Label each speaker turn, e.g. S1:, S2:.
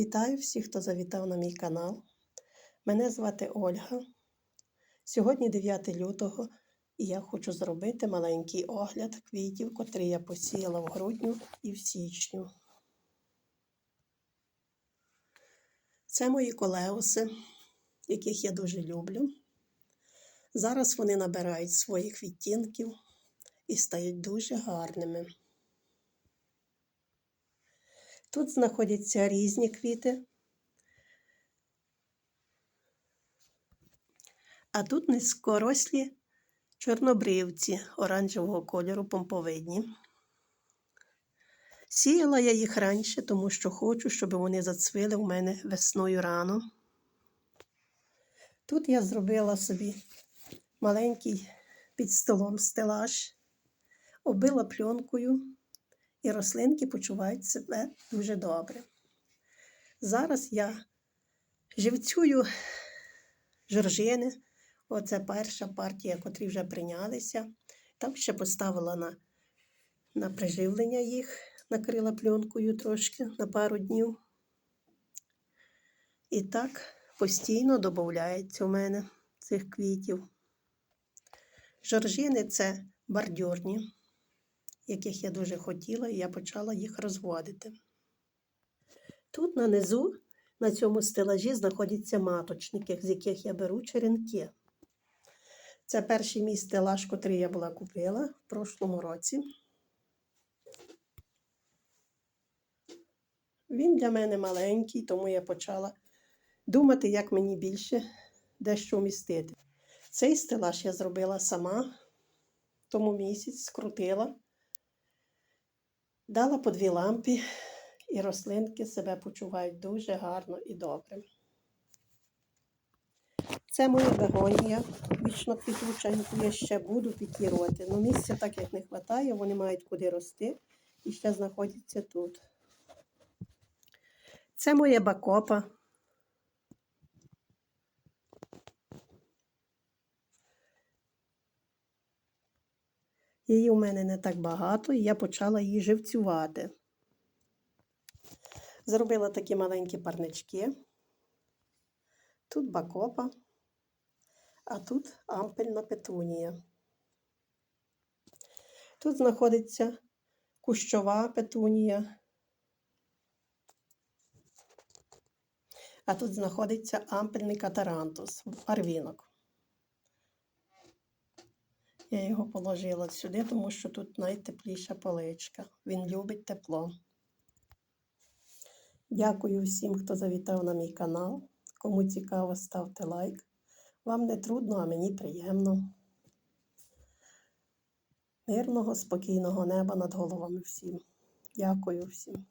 S1: Вітаю всіх, хто завітав на мій канал. Мене звати Ольга. Сьогодні 9 лютого, і я хочу зробити маленький огляд квітів, котрі я посіяла в грудню і в січню. Це мої колеуси, яких я дуже люблю. Зараз вони набирають своїх відтінків і стають дуже гарними. Тут знаходяться різні квіти, а тут низькорослі чорнобривці оранжевого кольору помповидні. Сіяла я їх раніше, тому що хочу, щоб вони зацвили в мене весною рано. Тут я зробила собі маленький під столом стелаж, оббила пленкою і рослинки почувають себе дуже добре. Зараз я живцюю жоржини. Оце перша партія, котрі вже прийнялися. Там ще поставила на, на приживлення їх, накрила пленкою трошки на пару днів. І так постійно додається у мене цих квітів. Жоржини це бордюрні яких я дуже хотіла, і я почала їх розводити. Тут на низу, на цьому стелажі, знаходяться маточники, з яких я беру черенки. Це перший мій стелаж, який я була купила в прошлому році. Він для мене маленький, тому я почала думати, як мені більше дещо вмістити. Цей стелаж я зробила сама, тому місяць скрутила. Дала по дві лампи, і рослинки себе почувають дуже гарно і добре. Це моя бегонія, вічно квітуча, яку я ще буду пікірувати. Ну, місця так як не вистачає, вони мають куди рости і ще знаходяться тут. Це моя бакопа. Її у мене не так багато, і я почала її живцювати. Зробила такі маленькі парнички. Тут бакопа, а тут ампельна петунія. Тут знаходиться кущова петунія, а тут знаходиться ампельний катарантус, арвінок. Я його положила сюди, тому що тут найтепліша поличка. Він любить тепло. Дякую всім, хто завітав на мій канал. Кому цікаво, ставте лайк. Вам не трудно, а мені приємно. Мирного, спокійного неба над головами всім. Дякую всім.